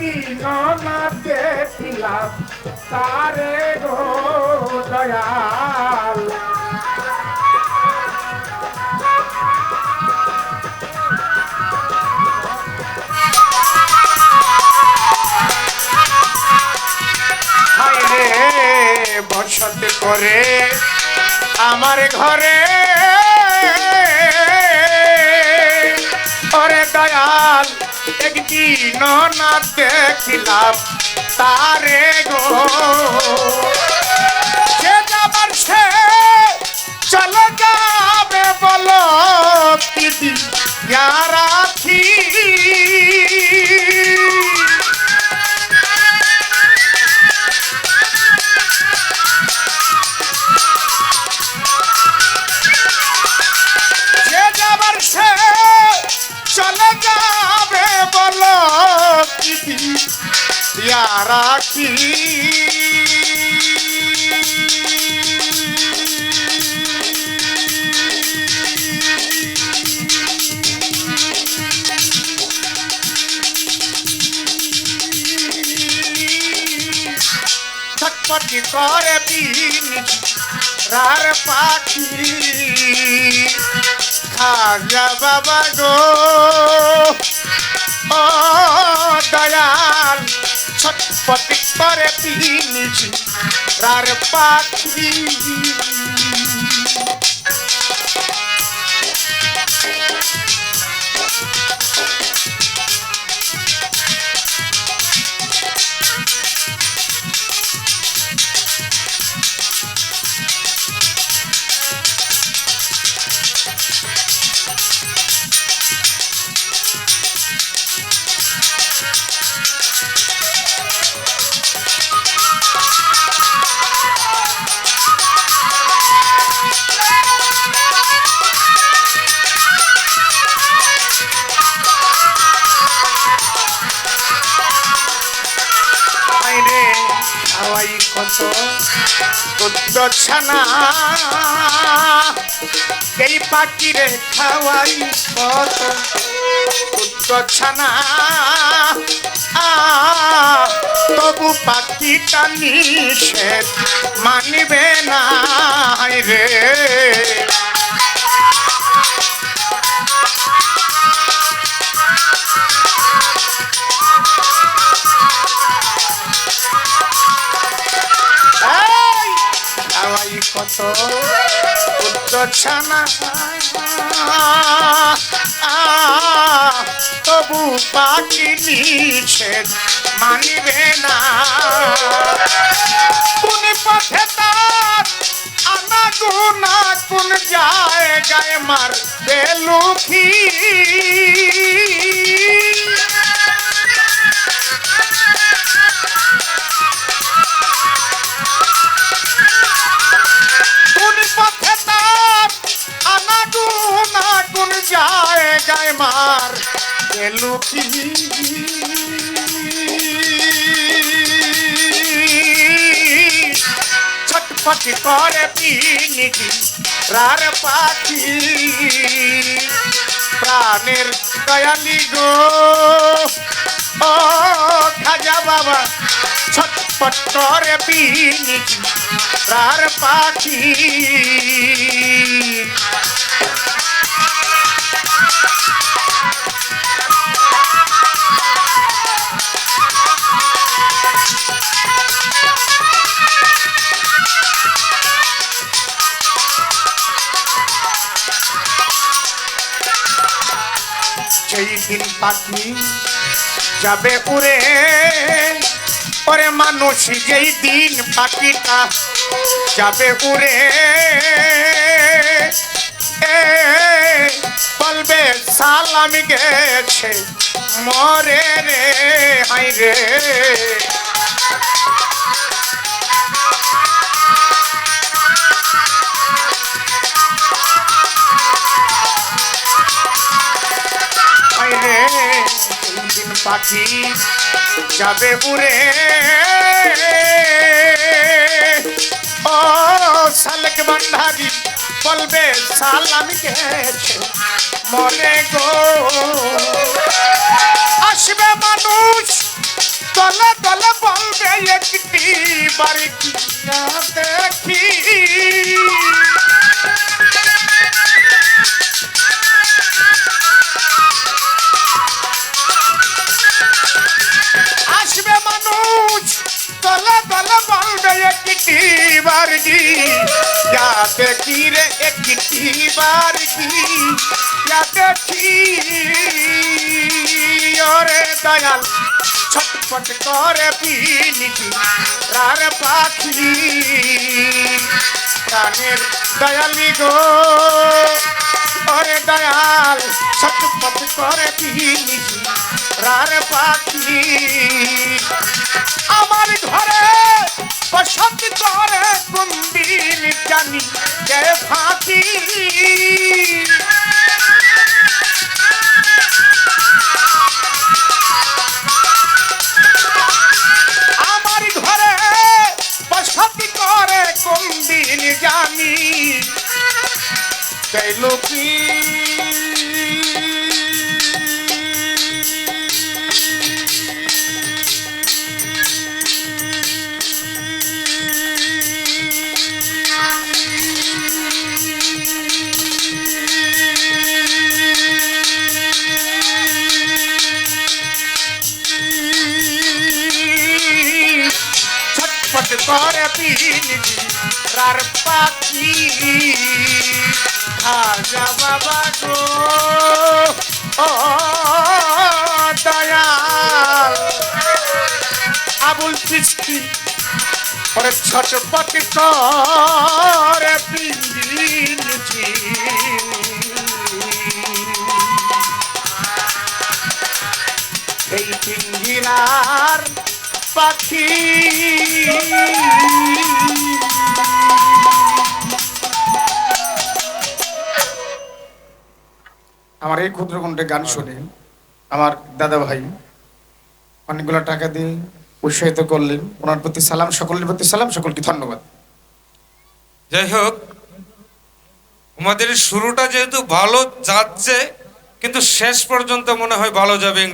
একদিন না দেখিলাম তারে গো দয়াল। বসত করে আমার ঘরে দয়াল একদিন না দেখিলাম তারে গো। সে যাবার সে চলে যাবে বলো দিদি রাখি রাখি ছটপটি করে পিন রার পাখি। খাজা বাবা গো। ছটপটি করে পিনিছি রার পাখি কত? কত ছানা এই পাখিরে খাওয়াই কত কত ছানা তবু পাখিটা নিষেধ মানিবে না রে হাওয়াই কত উত্তর ছানা। তবু পাখি নিষেধ মানিবে না। কোন পথে তার আনা গুনা কোন জায়গায় মার বেলুখি ছটপটি করে পিনিকি রার পাখি। প্রাণের দয়ালি গো। ও খাজা বাবা ছটপট করে পিনিকি রার পাখি। সেই দিন পাখি যাবে উড়ে পরে মানুষ যেই দিন পাখিটা যাবে উড়ে বলবে সালামি গেছে, মরে রে হাই রে। পাখি যাবে উড়ে। ও শালক ভান্ডারি বলবে সালাম গেছে মনে গো। আসবে মানুষ দলে দলে বলবে, একটি বাড়ি দেখি। কি রে একটি যাতে কি? ওরে দয়াল, ছটফট করে পিনিটি রার পাখি। প্রাণের দয়ালি গো, ওরে দয়াল, ছটফট করে পিনিটি রার পাখি। আমার ঘরে বসত করে জানি গেল কি করে পিনি রার পাখি? আজা বাবা গো। দয়াল। আবুল চিস্তি ওরে ছটফট করে পিনিছি এই পিঞ্জিরার পাখি। আমার এই ক্ষুদ্র কণ্ঠে গান শুনে আমার দাদা ভাই অনেকগুলো টাকা দিয়ে উৎসাহিত করলেন। ওনার প্রতি সালাম সকলের প্রতি সালাম সকলকে ধন্যবাদ। যাই হোক আমাদের শুরুটা যেহেতু ভালো যাচ্ছে কিন্তু শেষ পর্যন্ত মনে হয় ভালো যাবে।